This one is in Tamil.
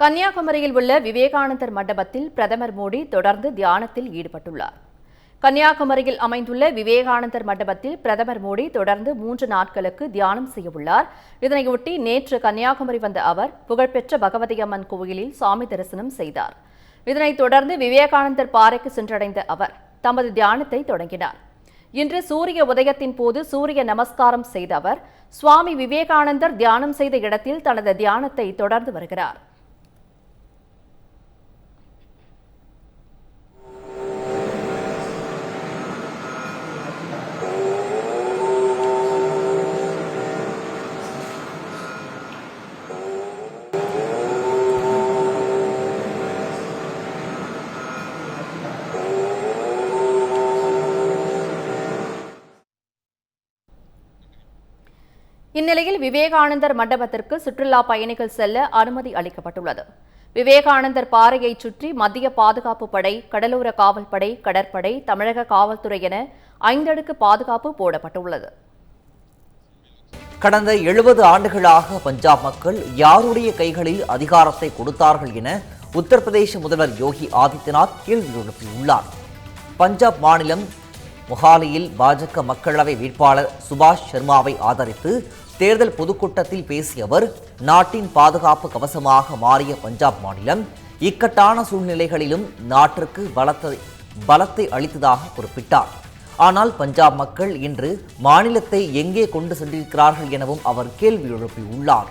கன்னியாகுமரியில் உள்ள விவேகானந்தர் மண்டபத்தில் பிரதமர் மோடி தொடர்ந்து தியானத்தில் ஈடுபட்டுள்ளார். கன்னியாகுமரியில் அமைந்துள்ள விவேகானந்தர் மண்டபத்தில் பிரதமர் மோடி தொடர்ந்து மூன்று நாட்களுக்கு தியானம் செய்யவுள்ளார் இதனையொட்டி நேற்று கன்னியாகுமரி வந்த அவர் புகழ்பெற்ற பகவதி அம்மன் கோயிலில் சாமி தரிசனம் செய்தார். இதனைத் தொடர்ந்து விவேகானந்தர் பாறைக்கு சென்றடைந்த அவர் தமது தியானத்தை தொடங்கினார். இன்று சூரிய உதயத்தின் போது சூரிய நமஸ்காரம் செய்த அவர் சுவாமி விவேகானந்தர் தியானம் செய்த இடத்தில் தனது தியானத்தை தொடர்ந்து வருகிறார். இந்நிலையில் விவேகானந்தர் மண்டபத்திற்கு சுற்றுலா பயணிகள் செல்ல அனுமதி அளிக்கப்பட்டுள்ளது. விவேகானந்தர் பாறையை சுற்றி மத்திய பாதுகாப்பு படை கடலோர காவல்படை கடற்படை தமிழக காவல்துறை என ஐந்தடுக்கு பாதுகாப்பு போடப்பட்டுள்ளது. கடந்த எழுபது ஆண்டுகளாக பஞ்சாப் மக்கள் யாருடைய கைகளில் அதிகாரத்தை கொடுத்தார்கள் என உத்தரப்பிரதேச முதல்வர் யோகி ஆதித்யநாத் கேள்வி எழுப்பியுள்ளார். பஞ்சாப் மாநிலம் மொஹாலியில் பாஜக மக்களவை வேட்பாளர் சுபாஷ் சர்மாவை ஆதரித்து தேர்தல் பொதுக்கூட்டத்தில் பேசிய அவர் நாட்டின் பாதுகாப்பு கவசமாக மாறிய பஞ்சாப் மாநிலம் இக்கட்டான சூழ்நிலைகளிலும் நாட்டிற்கு பலத்தை பலத்தை அளித்ததாக குறிப்பிட்டார். ஆனால் பஞ்சாப் மக்கள் இன்று மாநிலத்தை எங்கே கொண்டு சென்றிருக்கிறார்கள் எனவும் அவர் கேள்வி எழுப்பியுள்ளார்.